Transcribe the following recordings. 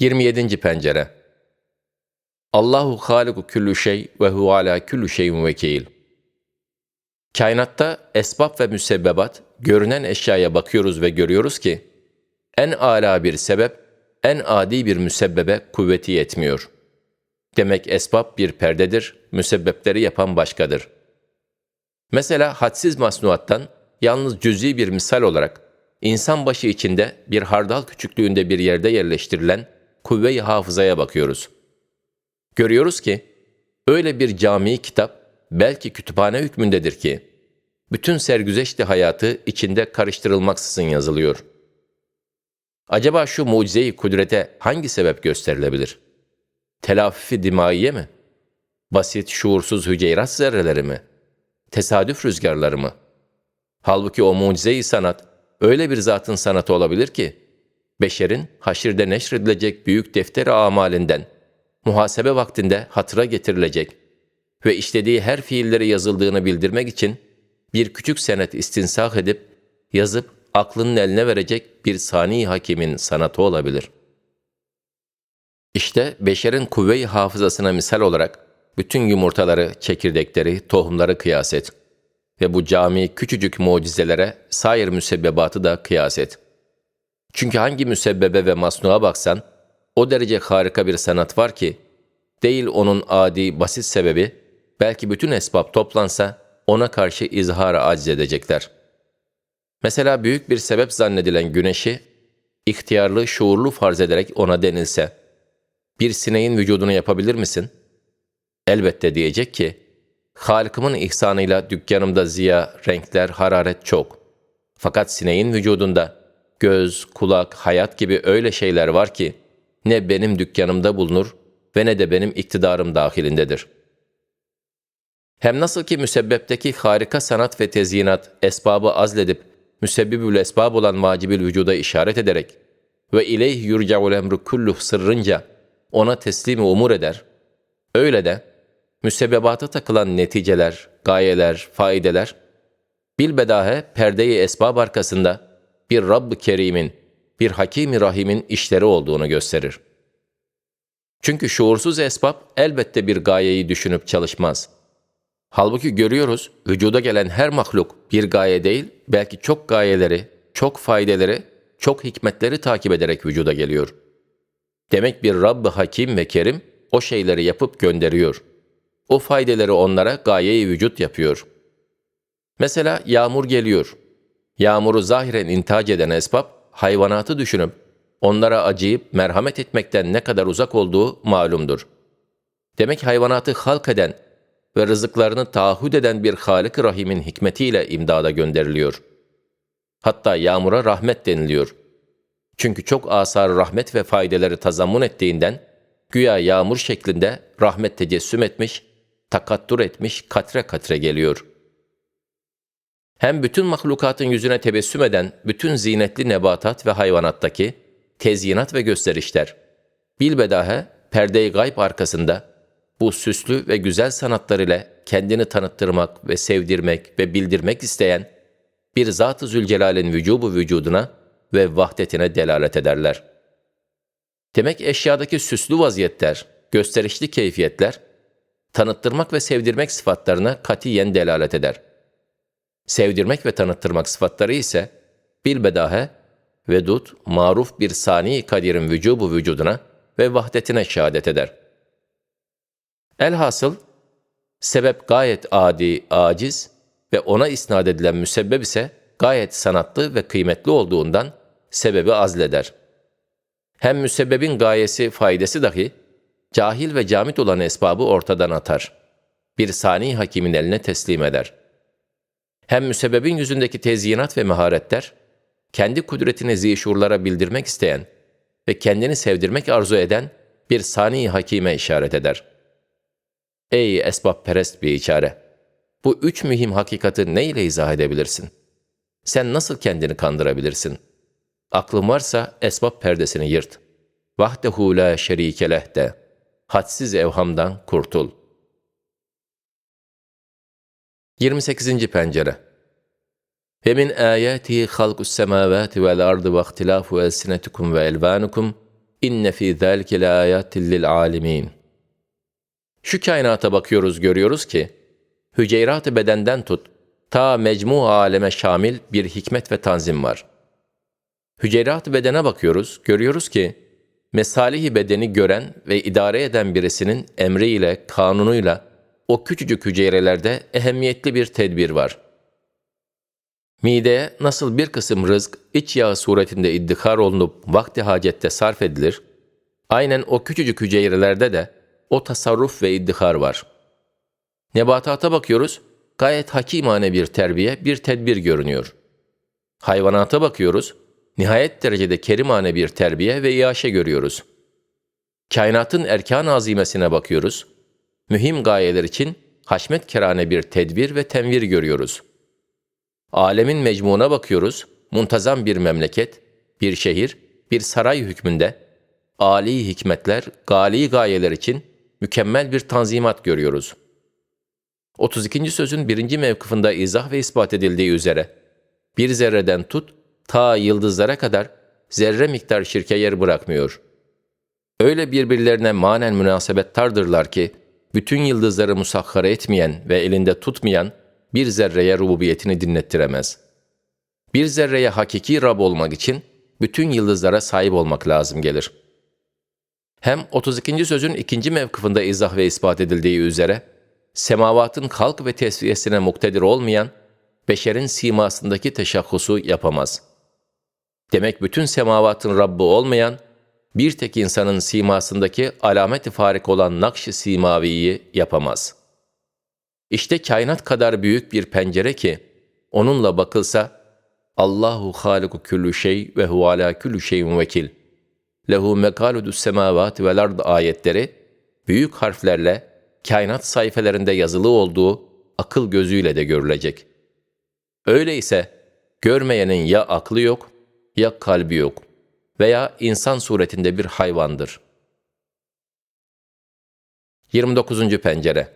27. pencere Allahu haliku küllü şey ve hu ala küllü şeyin vekil. Kainatta esbab ve müsebbebat, görünen eşyaya bakıyoruz ve görüyoruz ki, en âlâ bir sebep, en adi bir müsebbebe kuvveti yetmiyor. Demek esbab bir perdedir, müsebbepleri yapan başkadır. Mesela hadsiz masnuattan, yalnız cüz'i bir misal olarak, insan başı içinde bir hardal küçüklüğünde bir yerde yerleştirilen kuvve-i hafızaya bakıyoruz. Görüyoruz ki, öyle bir cami kitap, belki kütüphane hükmündedir ki, bütün sergüzeşti hayatı içinde karıştırılmaksızın yazılıyor. Acaba şu mucize-i kudrete hangi sebep gösterilebilir? Telafifi dimaiye mi? Basit, şuursuz hüceyrat zerreleri mi? Tesadüf rüzgarları mı? Halbuki o mucize-i sanat, öyle bir zatın sanatı olabilir ki, beşerin haşirde neşredilecek büyük defter amalinden, muhasebe vaktinde hatıra getirilecek ve işlediği her fiilleri yazıldığını bildirmek için bir küçük senet istinsah edip, yazıp aklının eline verecek bir sani hakimin sanatı olabilir. İşte beşerin kuvve-i hafızasına misal olarak bütün yumurtaları, çekirdekleri, tohumları kıyas et ve bu cami küçücük mucizelere sair müsebbebatı da kıyas et. Çünkü hangi müsebbebe ve masnuğa baksan, o derece harika bir sanat var ki, değil onun adi, basit sebebi, belki bütün esbab toplansa ona karşı izhara aciz edecekler. Mesela büyük bir sebep zannedilen güneşi, ihtiyarlı, şuurlu farz ederek ona denilse, bir sineğin vücudunu yapabilir misin? Elbette diyecek ki, Halık'ımın ihsanıyla dükkanımda ziya, renkler, hararet çok. Fakat sineğin vücudunda göz, kulak, hayat gibi öyle şeyler var ki, ne benim dükkanımda bulunur ve ne de benim iktidarım dahilindedir. Hem nasıl ki müsebbepteki harika sanat ve tezyinat esbabı azledip müsebbibül esbab olan vacibül vücuda işaret ederek ve ileyh yurca'ul emru kulluh sırrınca ona teslimi umur eder. Öyle de müsebbebata takılan neticeler, gayeler, faideler bilbedahe perdeyi esbab arkasında bir Rabb-ı Kerim'in, bir Hakim-i Rahim'in işleri olduğunu gösterir. Çünkü şuursuz esbab elbette bir gayeyi düşünüp çalışmaz. Halbuki görüyoruz, vücuda gelen her mahluk bir gaye değil, belki çok gayeleri, çok faydeleri, çok hikmetleri takip ederek vücuda geliyor. Demek bir Rabb-ı Hakim ve Kerim o şeyleri yapıp gönderiyor. O faydeleri onlara gayeyi vücut yapıyor. Mesela yağmur geliyor. Yağmuru zahiren intihac eden esbab, hayvanatı düşünüp, onlara acıyıp merhamet etmekten ne kadar uzak olduğu malumdur. Demek hayvanatı halk eden ve rızıklarını taahhüt eden bir Halik Rahim'in hikmetiyle imdada gönderiliyor. Hatta yağmura rahmet deniliyor. Çünkü çok asar rahmet ve faydeleri tazammun ettiğinden, güya yağmur şeklinde rahmet tecessüm etmiş, takattur etmiş, katre katre geliyor.'' Hem bütün mahlukatın yüzüne tebessüm eden bütün zinetli nebatat ve hayvanattaki tezyinat ve gösterişler, bilbedahe perde-i gayb arkasında bu süslü ve güzel sanatlar ile kendini tanıttırmak ve sevdirmek ve bildirmek isteyen bir Zat-ı Zülcelal'in vücubu vücuduna ve vahdetine delalet ederler. Demek eşyadaki süslü vaziyetler, gösterişli keyfiyetler, tanıttırmak ve sevdirmek sıfatlarına katiyen delalet eder.'' Sevdirmek ve tanıttırmak sıfatları ise bilbedahe, vedud, maruf bir sani kadirin vücubu vücuduna ve vahdetine şehadet eder. Elhasıl, sebep gayet adi, aciz ve ona isnat edilen müsebbep ise gayet sanatlı ve kıymetli olduğundan sebebi azleder. Hem müsebbebin gayesi, faydası dahi cahil ve camit olan esbabı ortadan atar. Bir sani hakimin eline teslim eder.'' Hem müsebbebin yüzündeki tezyinat ve maharetler, kendi kudretini zişurlara bildirmek isteyen ve kendini sevdirmek arzu eden bir sani hakime işaret eder. Ey esbab perest bir içare! Bu üç mühim hakikati ne ile izah edebilirsin? Sen nasıl kendini kandırabilirsin? Aklın varsa esbab perdesini yırt. Vahdehu la şerike leh de. Hadsiz evhamdan kurtul.'' 28. pencere Ve min ayatihi halkus semavati vel ardı ve ihtilafu elsinetikum ve elvanukum İnne fî zâlike lâyâtin lil âlimîn. Şu kainata bakıyoruz görüyoruz ki, hüceyrat-ı bedenden tut, ta mecmu aleme şamil bir hikmet ve tanzim var. Hüceyrat-ı bedene bakıyoruz, görüyoruz ki, mesalihi bedeni gören ve idare eden birisinin emriyle, kanunuyla o küçücük hücrelerde ehemmiyetli bir tedbir var. Mideye nasıl bir kısım rızk iç yağı suretinde iddihar olunup vakti hacette sarf edilir, aynen o küçücük hücrelerde de o tasarruf ve iddihar var. Nebatata bakıyoruz, gayet hakimane bir terbiye, bir tedbir görünüyor. Hayvanata bakıyoruz, nihayet derecede kerimane bir terbiye ve iaşe görüyoruz. Kainatın erkan azimesine bakıyoruz, mühim gayeler için haşmet kerane bir tedbir ve tenvir görüyoruz. Alemin mecmuuna bakıyoruz, muntazam bir memleket, bir şehir, bir saray hükmünde, âli hikmetler, gali gayeler için mükemmel bir tanzimat görüyoruz. 32. sözün birinci mevkıfında izah ve ispat edildiği üzere, bir zerreden tut, ta yıldızlara kadar zerre miktar şirke yer bırakmıyor. Öyle birbirlerine manen münasebettardırlar ki, bütün yıldızları musakhara etmeyen ve elinde tutmayan bir zerreye rububiyetini dinlettiremez. Bir zerreye hakiki Rab olmak için bütün yıldızlara sahip olmak lazım gelir. Hem 32. sözün ikinci mevkıfında izah ve ispat edildiği üzere, semavatın kalk ve tesviyesine muktedir olmayan, beşerin simasındaki teşahhusu yapamaz. Demek bütün semavatın Rabbi olmayan, bir tek insanın simasındaki alamet-i farik olan nakş-ı simaviyi yapamaz. İşte kainat kadar büyük bir pencere ki, onunla bakılsa, Allahu haliku küllü şey ve hu ala küllü şeyin vekil. Lehu mekaludus semavat vel ard ayetleri, büyük harflerle kainat sayfelerinde yazılı olduğu akıl gözüyle de görülecek. Öyleyse, görmeyenin ya aklı yok, ya kalbi yok veya insan suretinde bir hayvandır. 29. Pencere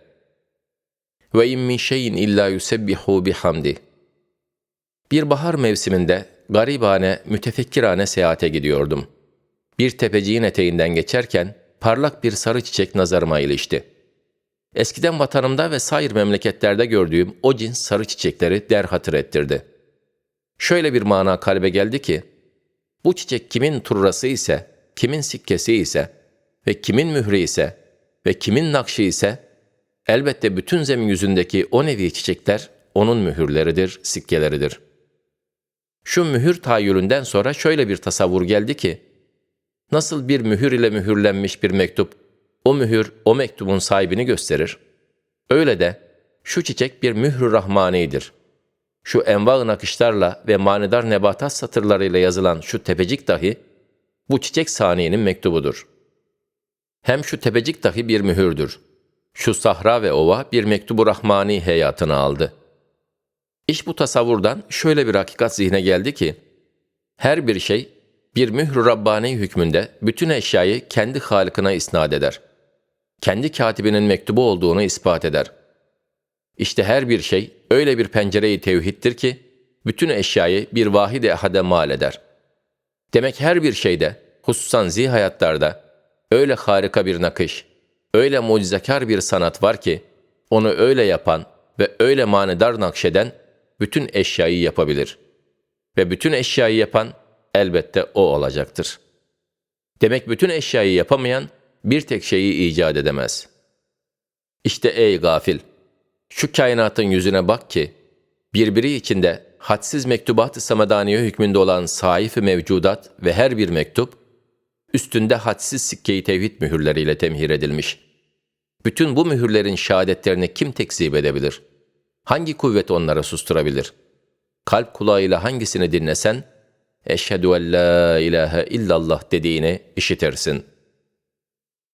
Ve in min şeyin illa yusebbihu bihamdi. Bir bahar mevsiminde garibane, mütefekkirane seyahate gidiyordum. Bir tepeciğin eteğinden geçerken parlak bir sarı çiçek nazarıma ilişti. Eskiden vatanımda ve sair memleketlerde gördüğüm o cins sarı çiçekleri derhatır ettirdi. Şöyle bir mana kalbe geldi ki, bu çiçek kimin turrası ise, kimin sikkesi ise ve kimin mührü ise ve kimin nakşı ise, elbette bütün zemin yüzündeki o nevi çiçekler onun mühürleridir, sikkeleridir. Şu mühür tayyülünden sonra şöyle bir tasavvur geldi ki, nasıl bir mühür ile mühürlenmiş bir mektup, o mühür o mektubun sahibini gösterir. Öyle de şu çiçek bir mührü rahmanidir. Şu enva nakışlarla ve manidar nebatat satırlarıyla yazılan şu tepecik dahi, bu çiçek saniyenin mektubudur. Hem şu tepecik dahi bir mühürdür. Şu sahra ve ova bir mektubu rahmani heyatını aldı. İş bu tasavvurdan şöyle bir hakikat zihne geldi ki, her bir şey bir mührü Rabbani hükmünde bütün eşyayı kendi halikine isnat eder. Kendi katibinin mektubu olduğunu ispat eder. İşte her bir şey öyle bir pencereyi tevhiddir ki, bütün eşyayı bir vahid-i mal eder. Demek her bir şeyde, hususan zihayatlarda, öyle harika bir nakış, öyle mucizekar bir sanat var ki, onu öyle yapan ve öyle manidar nakşeden, bütün eşyayı yapabilir. Ve bütün eşyayı yapan, elbette o olacaktır. Demek bütün eşyayı yapamayan bir tek şeyi icat edemez. İşte ey gafil! Şu kainatın yüzüne bak ki, birbiri içinde hadsiz mektubat-ı samadaniye hükmünde olan sahifi mevcudat ve her bir mektup, üstünde hadsiz sikke-i tevhid mühürleriyle temhir edilmiş. Bütün bu mühürlerin şehadetlerini kim tekzip edebilir? Hangi kuvvet onlara susturabilir? Kalp kulağıyla hangisini dinlesen, eşhedü en la ilahe illallah dediğini işitirsin.''